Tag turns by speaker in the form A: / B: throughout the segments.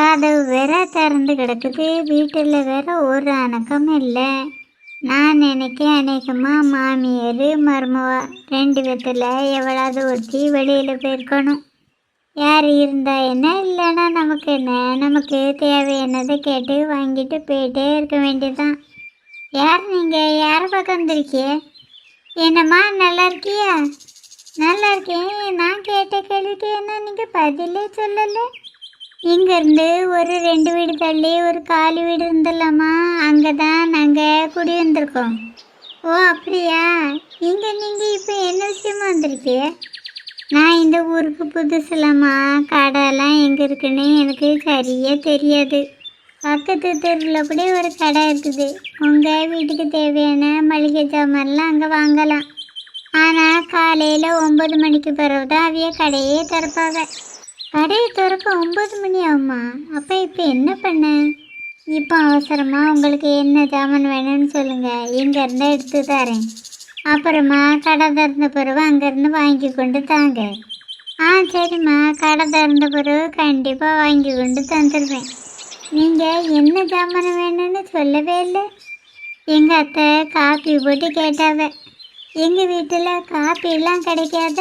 A: கதவு வேற திறந்து கிடக்குது. வீட்டில் வேற ஒரு அணக்கம் இல்லை. நான் நினைக்கேன் அநேகமாக மாமியார் மருமவா ரெண்டு பேத்தில் எவ்வளவு ஒருத்தி வெளியில் போயிருக்கணும். யார் இருந்தா என்ன இல்லைன்னா நமக்கு என்ன? நமக்கு தேவையானதை கேட்டு வாங்கிட்டு போயிட்டே இருக்க வேண்டியதுதான். யார் நீங்கள் யார் பக்கம் வந்திருக்கிய என்னம்மா நல்லா இருக்கியா? நல்லா இருக்கேன். நான் கேட்ட கேள்விக்கு என்ன நீங்கள் பதிலே சொல்லலை? இங்கேருந்து ஒரு ரெண்டு வீடு தள்ளி ஒரு காலி வீடு இருந்தல்லம்மா அங்கே தான் நாங்கள் குடி வந்திருக்கோம் ஓ அப்படியா? இங்கே நீங்கள் இப்போ என்ன விஷயமா வந்திருக்கு? நான் இந்த ஊருக்கு புதுசுலம்மா கடைலாம் எங்கே இருக்குன்னு எனக்கு சரியாக தெரியாது. பக்கத்து தெருவில் கூட ஒரு கடை இருக்குது. உங்கள் வீட்டுக்கு தேவையான மளிகை ஜாமான்லாம் அங்கே வாங்கலாம். ஆனால் காலையில் ஒம்பது மணிக்கு பிறகு தான் அவைய கடையே திறப்பாங்க. கடையை திறக்க ஒம்பது மணி ஆகுமா? அப்போ இப்போ என்ன பண்ண? இப்போ அவசரமாக உங்களுக்கு என்ன ஜாமான் வேணும்னு சொல்லுங்கள் இங்கேருந்து எடுத்து தரேன். அப்புறமா கடை திறந்த பிறகு அங்கேருந்து வாங்கி கொண்டு தாங்க. ஆ சரிம்மா. கடை திறந்த பிறகு கண்டிப்பாக வாங்கி கொண்டு தந்துடுவேன் நீங்கள் என்ன ஜாமான் வேணும்னு சொல்லவே இல்லை. எங்கள் அத்தை காப்பி போட்டு கேட்டாவே. எங்கள் வீட்டில் காப்பிலாம் கிடைக்காத?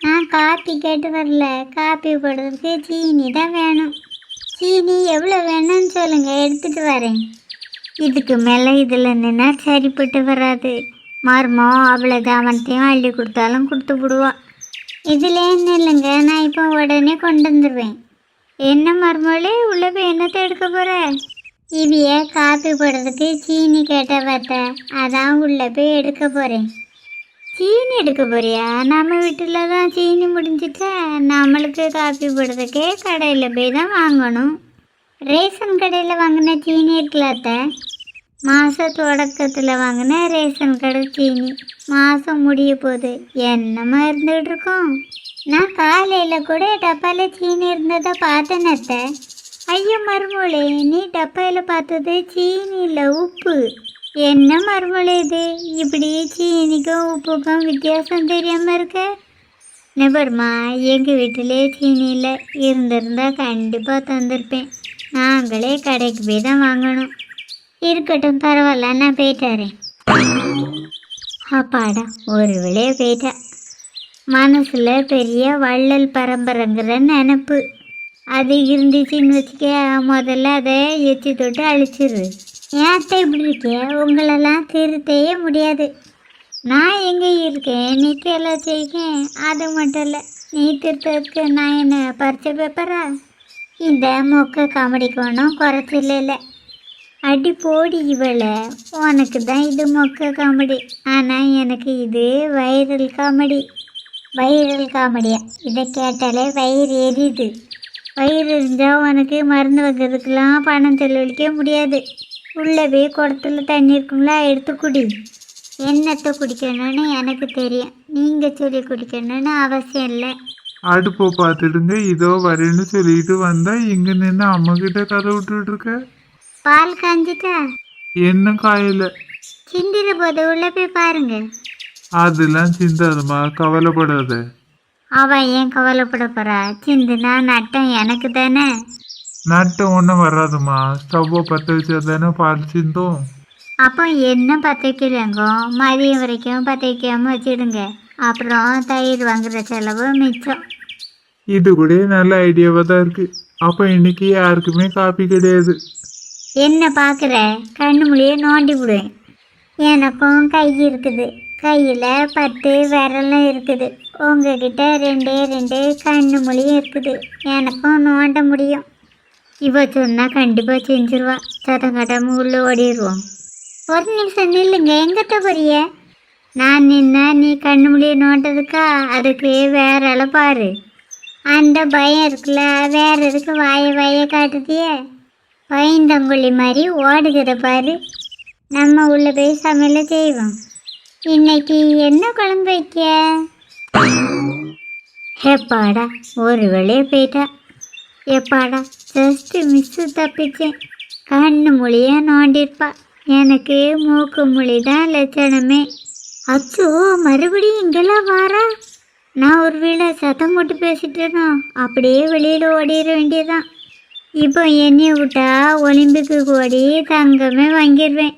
A: நான் காப்பி கேட்டு வரல. காப்பி போடுறதுக்கு சீனி தான் வேணும். சீனி எவ்வளோ வேணும்னு சொல்லுங்கள் எடுத்துகிட்டு வரேன். இதுக்கு மேலே இதில் நின்னா சரிப்பட்டு வராது. மர்மம் அவ்வளோ கவனத்தையும் அள்ளி கொடுத்தாலும் கொடுத்து விடுவான். இதில் இல்லைங்க நான் இப்போ உடனே கொண்டு வந்துடுவேன் என்ன மருமகளே உள்ளே போய் என்னத்தை எடுக்க போகிற இவைய காப்பி போடுறதுக்கு சீனி கேட்ட பார்த்த அதான் உள்ளே போய் எடுக்க போகிறேன் சீனி எடுக்க போறியா? நம்ம வீட்டில் தான் சீனி முடிஞ்சிட்டா நம்மளுக்கு காப்பி போடுறதுக்கே கடையில் போய் தான் வாங்கணும். ரேஷன் கடையில் வாங்கின சீனி இருக்கலாத்த மாத தொடக்கத்தில் வாங்கின ரேஷன் கடை சீனி. மாதம் முடிய போகுது. என்னமா இருந்துகிட்டு இருக்கோம்? நான் காலையில் கூட டப்பாவில் சீனி இருந்ததை பார்த்தேன் அத்தை. ஐயோ மருமோளே நீ டப்பாயில் பார்த்தது சீனி இல்லை உப்பு? என்ன மருமலை இது? இப்படி சீனிக்கும் உப்புக்கும் வித்தியாசம் தெரியாமல் இருக்க? நபர்மா எங்கள் வீட்டிலே சீனி இல்லை இருந்திருந்தால் கண்டிப்பாக தந்திருப்பேன். நாங்களே கடைக்கு போய் தான் வாங்கணும். இருக்கட்டும் பரவாயில்ல நான் போயிட்டாரேன் அப்பாடா ஒரு விளைய போயிட்டா. மனசில் பெரிய வள்ளல் பரம்பரைங்கிற நினப்பு. அது இருந்துச்சுன்னு வச்சுக்க முதல்ல அதை எச்சி தொட்டு அழிச்சிரு. ஏத்த இப்படி இருக்கே? உங்களெல்லாம் திருத்தவே முடியாது. நான் எங்கே இருக்கேன்? நீ எல்லாம் செய்கேன் அது மட்டும் இல்லை நீ திருத்ததுக்கு நான் என்ன பரிச்சை பேப்பரா இந்த மொக்க காமெடிக்கு ஒன்றும் குறைச்சல இல்லை. அடி போடி இவளை. உனக்கு தான் இது மொக்க காமெடி. ஆனால் எனக்கு இது வைரல் காமெடி. வைரல் காமெடியா? இதை கேட்டாலே வயிறு எரியுது. வயிறு இருந்தால் உனக்கு மருந்து வைக்கிறதுக்கெலாம் பணம் செலவழிக்க முடியாது. உள்ளே போய் குடத்துல தண்ணி இருக்கும்ல எடுத்து குடி. என்னத்தை குடிக்கணும்னு எனக்கு தெரியும். நீங்கள் சொல்லி குடிக்கணும்னு அவசியம் இல்லை.
B: அடுப்பை பார்த்துடுங்க இதோ வரேன்னு சொல்லிட்டு வந்தா இங்க நின்று அம்மா கிட்ட கதை விட்டுட்டு இருக்க?
A: பால் காஞ்சிட்டா
B: என்ன காயல?
A: சிந்திர போது உள்ளே போய் பாருங்க.
B: அதெல்லாம் சிந்தாதம்மா கவலைப்படாத.
A: அவன் ஏன் கவலைப்பட போறா? சிந்துனா நட்டம் எனக்கு தானே.
B: நட்டம் ஒன்றும் வராதும்மா. ஸ்டவ்வை பற்ற வச்சா தானே பால் சிந்தும்.
A: அப்போ என்ன பற்ற வைக்கலங்கோ மதியம் வரைக்கும் பற்ற வைக்காம வச்சிடுங்க. அப்புறம் தயிர் வாங்குற செலவு மிச்சம்.
B: இது கூட நல்ல ஐடியாவாக தான் இருக்கு. அப்போ இன்னைக்கு யாருக்குமே காப்பி கிடையாது.
A: என்ன பார்க்குற கண்ணு மொழியை நோண்டி விடுவேன் எனக்கும் கை இருக்குது. கையில் பத்து விரலும் இருக்குது. உங்ககிட்ட ரெண்டே ரெண்டு கண்ணு மொழியும் இருக்குது எனக்கும் நோண்ட முடியும். இவ சொன்னால் கண்டிப்பாக செஞ்சிருவா சத்தம் உள்ளே ஓடிடுவோம் ஒரு நிமிஷம் நில்லுங்க எங்கிட்ட போறிய நான் நின்னா நீ கண்ணு முடிய நோண்டதுக்கா அதுக்கு வேற ஆளை பாரு அந்த பயம் இருக்குல்ல வேற எதுக்கு வாய வாய காட்டுதியே பயந்தங்குழி மாதிரி ஓடுகிற பாரு நம்ம உள்ள போய் சமையல செய்வோம் இன்னைக்கு என்ன குழம்பு வைக்க எப்பாடா ஒரு வேளையே போயிட்டா எப்பாடா ஜஸ்ட் மிஸ்ஸு தப்பிச்சேன் கண்ணு மொழியா நோண்டிருப்பா. எனக்கு மூக்கு மொழி தான் லட்சணமே. அச்சோ மறுபடியும் இங்கெல்லாம் வாரா? நான் ஒரு வேளை சத்தம் போட்டு பேசிட்டேனோ அப்படியே வெளியில் ஓடிட வேண்டியதான் இப்போ என்னைய விட்டா ஒலிம்பிக்கு ஓடி தங்கமே வாங்கிடுவேன்